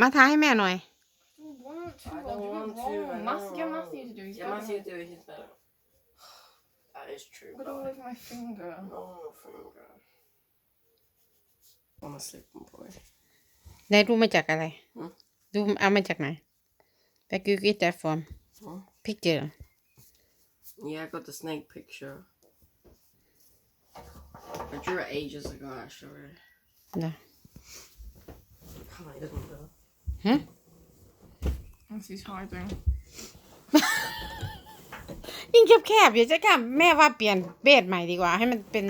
มาทาให้แม่หน่อย You want to? I I'll don't do want it to, wrong. I Mas- get know. Matthew to do his Yeah, better. Matthew do it, he's better. That is true. But all over my finger. No, finger. Honestly, boy. ได้ดูมาจากอะไร หือ ดูเอามาจากไหน Where you get that from Huh? picture Yeah, I got the snake picture. I drew it ages ago, actually. นะ Oh, he doesn't know. Yes, he's hiding. ยิ่งแคบๆอยู่จะกล้าแม่ว่าเปลี่ยนเบสใหม่ดีกว่า ให้มันเป็น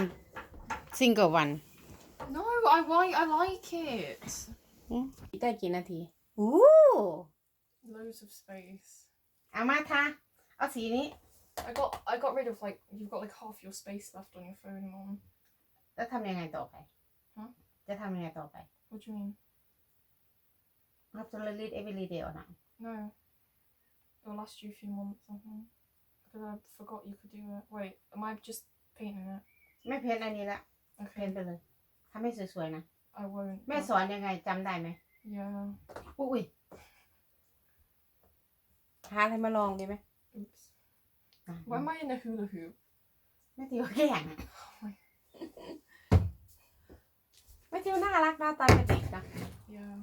ซิงเกิลวัน No, I like I like it. ได้กี่นาทีอู้ Loads of space. เอามาทาเอาสีนี้ I got I got rid of like you've got like half your space left on your phone, Mom. แล้วทำยังไงต่อไปฮะจะทำยังไงต่อไป What do you mean? Have to read every day or not No. It'll last you a few months, I think. Because I forgot you could do it. Wait, am I just painting it? ไม่เพ้นอันนี้ละ เพ้น Okay. ไปเลยทำให้สวยๆนะ I won't. แม่ but- สอนยังไงจำได้ไหม Yeah. อุ้ยหาอะไรมาลองดีไหม Oops. อะ Why am I in a hula hoop? แม่ติวแก่งอะแม่ติวน่ารักนะตอนเป็นเด็กนะ Yeah.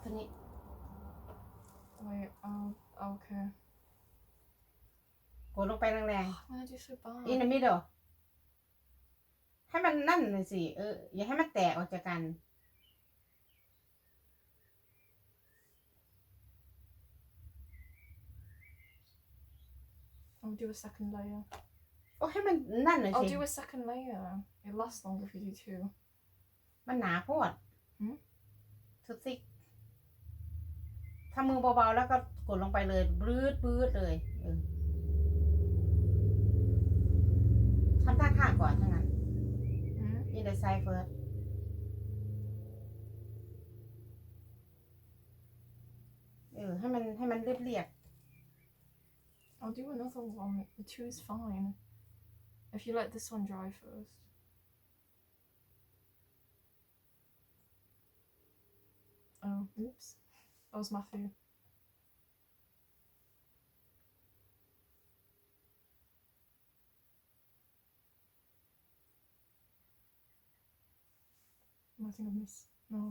คนนี้ Wait, um, okay. กดลงไปแรง I'm gonna do so bad. ๆ in the middle ให้มันนั่นเลยสิ เออ อย่าให้มันแตกออกจากกัน I'll do a second layer. โอ้ให้มันนั่นเลย I'll สิ do a second layer. It lasts longer if you do two. มันหนาโพดหืม ทุกซิกทำมือเบาๆแล้วก็กดลงไปเลยบลืดบลืดเลยเออทำท่าข้างก่อนทั้างนั้น Mm. in the side first เออให้มันให้มันเรียบเรียบ I'll do another one. The two is fine. If you let this one dry first. Oh, oops. That was Matthew. I think I missed. No.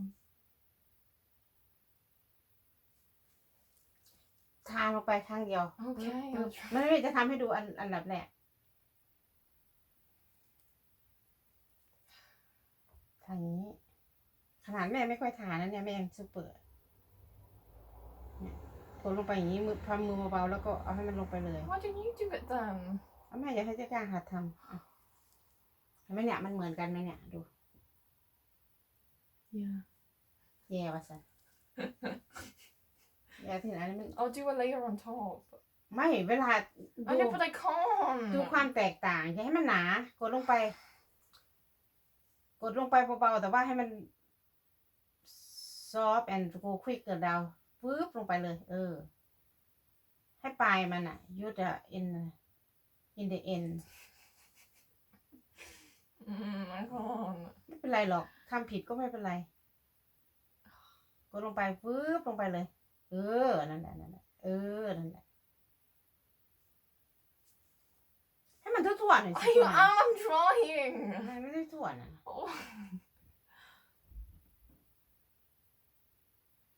ทาลงไปครั้งเดียว Okay, อืม I'll try. ไม่ไม่จะทำให้ดูอันอันดับแรกทางนี้ ขนาดแม่ไม่ค่อยทานะเนี่ยแม่ยังซูเปอร์เนี่ยกดลงไปอย่างนี้มือพามือเบาๆแล้วก็เอาให้มันลงไปเลย Why didn't you do it then? เอาแม่อยากให้เจ้ากล้าหัดทำอะเห็นไหมเนี่ยมันเหมือนกันไหมเนี่ยดู Yeah. แย่ว่ะสัน แย่ที่ไหนมัน I'll do a layer on top. ไม่เวลา I ดู know, but I can't. ดูความแตกต่างอย่าให้มันหนา กดลงไป กดลงไปเบาๆแต่ว่าให้มัน soft and go quick เกิดดาวปึ๊บลงไปเลย เออ ให้ปลายมันอะ you the in in the end Mm, I can't. ไม่เป็นไรหรอกทำผิดก็ไม่เป็นไรกดลงไปปึ๊บลงไปเลย เออ นั่นแหละนั่นแหละเออ นั่นแหละให้มันทั่วๆหน่อยสิ I am trying. ทำไมไม่ได้ทั่วน่ะ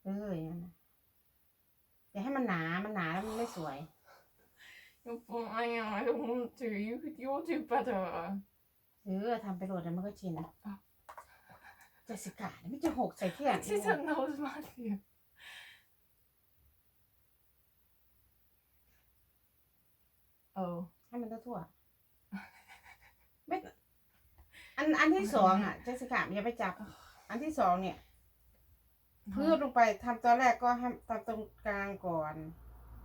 เอออย่างนั้นนะอย่าให้มันหนา มันหนาแล้วมันไม่สวย You're fine. I don't want to. You could. You'll do better. เออทำไปโหลดแล้วมันก็ชินนะเจสสิก้าเนี่ยไม่จะหกใส่เที่ยง It isn't. That was Matthew. โอ้ให้มันทั่วๆไม่อันอันที่สองอะเจสสิก้าอย่าไปจับ อันที่สองเนี่ย พืชลงไปทำตอนแรกก็ให้ทำตรงกลางก่อน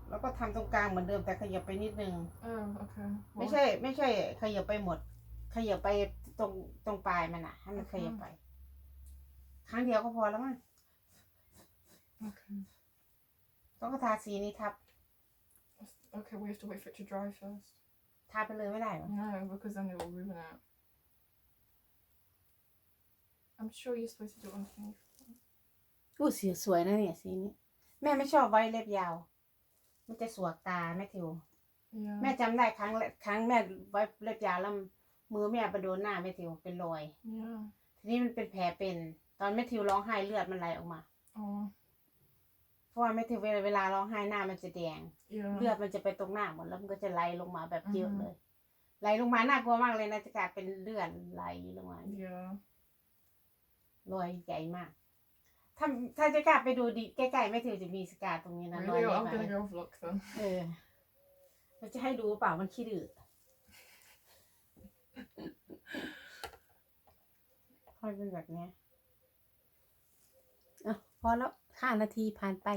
แล้วก็ทำตรงกลางเหมือนเดิมแต่ขยับไปนิดนึง Oh, okay. ไม่ใช่ ไม่ใช่ ขยับไปหมด ขยับไปตรงตรงปลายมันอะให้มันขยับไป ครั้งเดียวก็พอแล้วมั้ง Okay. ต้องก็ทาสีนี้ทับ Okay, we have to wait for it to dry first. ทาไปเลยไม่ได้เหรอ No, because then it will ruin it. I'm sure you're supposed to do it underneath. อู้สีสวยนะเนี่ยสีนี้ แม่ไม่ชอบไว้เล็บยาว มันจะสวกตาแม่ทิว Yeah. แม่จำได้ครั้งแรกครั้งแม่ไว้เล็บยาวแล้วมือแม่ไปโดนหน้าแม่ทิวเป็นรอย Yeah. ทีนี้มันเป็นแผลเป็น ตอนแม่ทิวร้องไห้เลือดมันไหลออกมา Oh. เพราะว่าแม่ทิวเวลาเวลาร้องไห้หน้ามันจะแดง Yeah. เลือดมันจะไปตรงหน้าหมดแล้วมันก็จะไหลลงมาแบบเยอะอือฮึเลยไหลลงมาน่ากลัวมากเลยนะจะกลายเป็นเลือดไหลลงมา Yeah. รอยใหญ่มาก ถ้าถ้าจะกล้าไปดูดีใกล้ๆแม่ทิวจะมีสกาตรงนี้นะรอย Really? เล็บ I'm อะ gonna go have a look then. เออมันจะให้ดูเปล่ามันขี้ดื้อพอยเป็นแบบเนี้ยอะพอแล้วห้านาทีผ่านไป